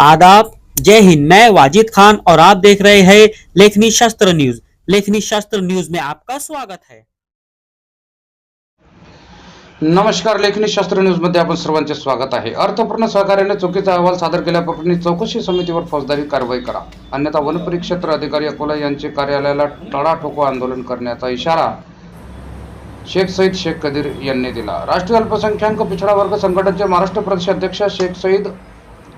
आदाब। जय हिंद। मैं वाजिद खान और आप देख रहे हैं लेखनी शास्त्र न्यूज। लेखनी शास्त्र न्यूज में आपका स्वागत है। नमस्कार लेखनी शास्त्र न्यूजमध्ये आपण सर्वांचे स्वागत आहे. अर्थपूर्ण सहकार्याने चुकीचा अहवाल सादर केल्याप्रकरणी चौकशी समितीवर फौजदारी कारवाई करा. अन्यथा वनपरिक्षेत्र अधिकारी अकोला यांचे कार्यालयाला टळाठोको आंदोलन करण्याचा इशारा शेख सईद शेख कदीर यांनी दिला. राष्ट्रीय अल्पसंख्याक पिछडा वर्ग संघटनेचे महाराष्ट्र प्रदेश अध्यक्ष शेख सईद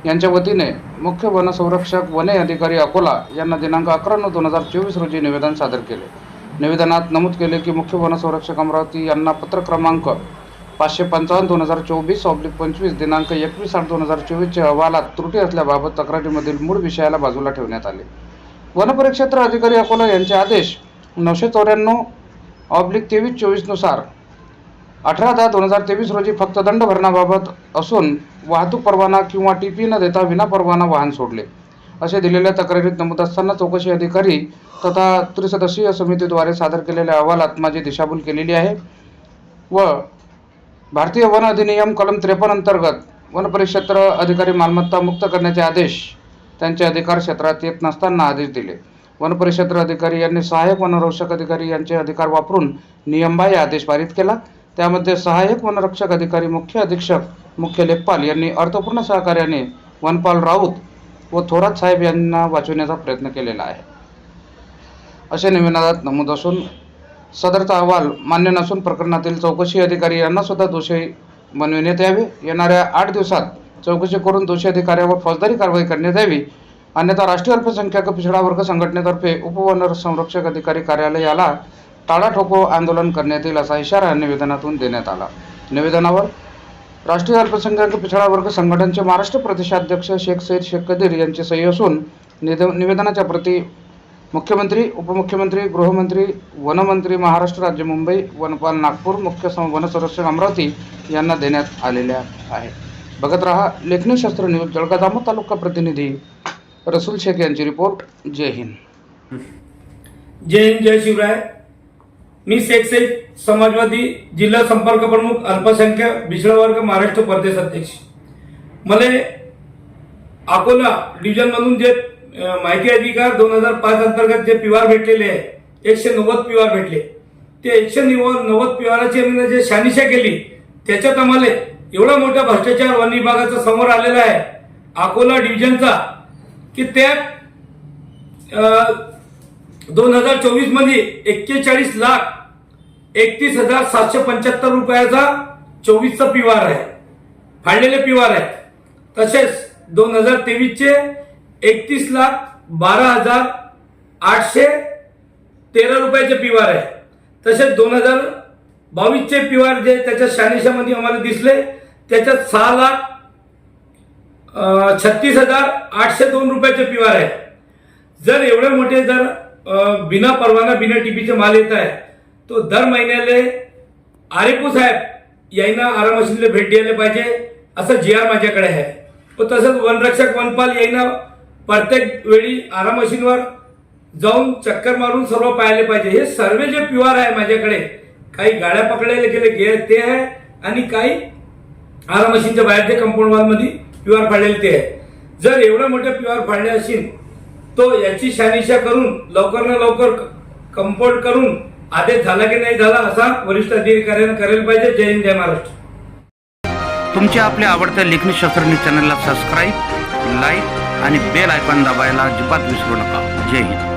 यांच्या वतीने मुख्य वनसंरक्षक वने अधिकारी अकोला यांना दिनांक अकरा नऊ दोन हजार चोवीस रोजी निवेदन सादर केले. निवेदनात नमूद केले की मुख्य वनसंरक्षक अमरावती यांना पत्र क्रमांक पाचशे पंचावन्न दोन हजार चोवीस ऑब्लिक पंचवीस दिनांक एकवीस आठ दोन हजार चोवीसच्या अहवालात त्रुटी असल्याबाबत तक्रारीमधील मूळ विषयाला बाजूला ठेवण्यात आले. वनपरिक्षेत्र अधिकारी अकोला यांचे आदेश नऊशे चौऱ्याण्णव ऑब्लिक तेवीस चोवीसनुसार अठरा दहा दोन हजार तेवीस रोजी फक्त दंड भरण्याबाबत असून वाहतूक परवाना किंवा टी पी न देता विनापरवाना वाहन सोडले. असे दिलेल्या तक्रारीत नमूद असताना चौकशी अधिकारी तथा त्रिसदस्यीय समितीद्वारे सादर केलेल्या अहवालात माझी दिशाभूल केलेली आहे व भारतीय वन अधिनियम कलम त्रेपन्न अंतर्गत वन परिक्षेत्र अधिकारी मालमत्ता मुक्त करण्याचे आदेश त्यांच्या अधिकार क्षेत्रात येत नसताना आदेश दिले. वन परिक्षेत्र अधिकारी यांनी सहाय्यक वनरक्षक अधिकारी यांचे अधिकार वापरून नियमबाह्य आदेश पारित केला. त्यामध्ये सहाय्यक वनरक्षक अधिकारी मुख्य अधीक्षक मुख्य लेखपाल यांनी अर्थपूर्ण सहकार्याने वनपाल राऊत व थोरात साहेब यांना वाचवण्याचा प्रयत्न केलेला आहे. असे निवेदनात नमूद असून सदरचा अहवाल मान्य नसून प्रकरणातील चौकशी अधिकारी यांना सुद्धा दोषी बनविण्यात यावे. येणाऱ्या आठ दिवसात चौकशी करून दोषी अधिकाऱ्यावर फौजदारी कारवाई करण्यात यावी. अन्यथा राष्ट्रीय अल्पसंख्याक पिछडा वर्ग संघटनेतर्फे उपवन संरक्षक अधिकारी कार्यालयाला टाळा ठोको आंदोलन करण्यात येईल असा इशारा निवेदनातून देण्यात आला. निवेदनावर राष्ट्रीय अल्पसंख्याक पिछडा वर्ग संघटनेचे महाराष्ट्र प्रदेशाध्यक्ष शेख सईद शेख कदीर यांचे सही असून निद निवेदनाच्या प्रती मुख्यमंत्री उपमुख्यमंत्री गृहमंत्री वनमंत्री महाराष्ट्र राज्य मुंबई वनपाल नागपूर मुख्य वनसंरक्षक अमरावती यांना देण्यात आलेल्या आहेत. बघत रहा लेखनी शास्त्र न्यूज जळगाव तालुका प्रतिनिधी रसूल शेख यांची रिपोर्ट. जय हिंद. जय हिंद जय शिवराय. मी शेख सईद समाजवादी जिल्हा संपर्क प्रमुख अल्पसंख्याक बिछडा वर्ग महाराष्ट्र प्रदेश अध्यक्ष. मला अकोला डिव्हिजन मधून जे माहिती अधिकार दोन हजार पाच अंतर्गत जे पिवार भेटलेले आहे एकशे नव्वद पिवार भेटले. ते एकशे नव्वद नव्वद पिवाराची आम्ही जे शानिशा केली त्याच्यात आम्हाला एवढा मोठा भ्रष्टाचार वन विभागाचा समोर आलेला आहे अकोला डिव्हिजनचा की त्यात दोन हजार चोवीसमध्ये एक्केचाळीस लाख एकतीस हजार सातशे पंच्याहत्तर रुपयाचा चोवीसचा पिवार आहे. फाडलेले पिवार आहेत. तसेच दोन हजार तेवीसचे एकतीस लाख बारा हजार आठशे तेरा रुपयाचे पिवार आहे. तसेच दोन हजार बावीसचे पिवार जे त्याच्या शहाऐंशीमध्ये आम्हाला दिसले त्याच्यात सहा लाख छत्तीस हजार आठशे दोन रुपयाचे पिवार आहे. जर एवढे मोठे जर बिना परवाना बिना टीपीचे माल येत आहे. तो दर महिन्याले आरेपू साहेब यांना आरामशीले भेट द्यायला पाहिजे असं जी आर माझ्याकडे आहे. व तसंच वनरक्षक वनपाल यांना प्रत्येक वेळी आरामशीनवर जाऊन चक्कर मारून सर्व पाहिले पाहिजे. हे सर्व जे प्युआर आहे माझ्याकडे काही गाड्या पकडायला गेले गे ते आहे आणि काही आरामशीनच्या बाहेर ते कंपाऊंड वॉलमध्ये प्युआर फाडलेले ते आहे. जर एवढं मोठं प्युआर फाडले असेल तो याची शहानिशा करून लवकर ना लवकर कंपाऊंड करून आदेश झाला की नाही झाला असा वरिष्ठ अधिकाऱ्यांना करायला पाहिजे. जय हिंद जय महाराष्ट्र. तुमच्या आपल्या आवडत्या लेखनी शास्त्रज्ञ चॅनलला सबस्क्राईब लाईक आणि बेल आयकॉन दाबायला अजिबात विसरू नका. जय हिंद.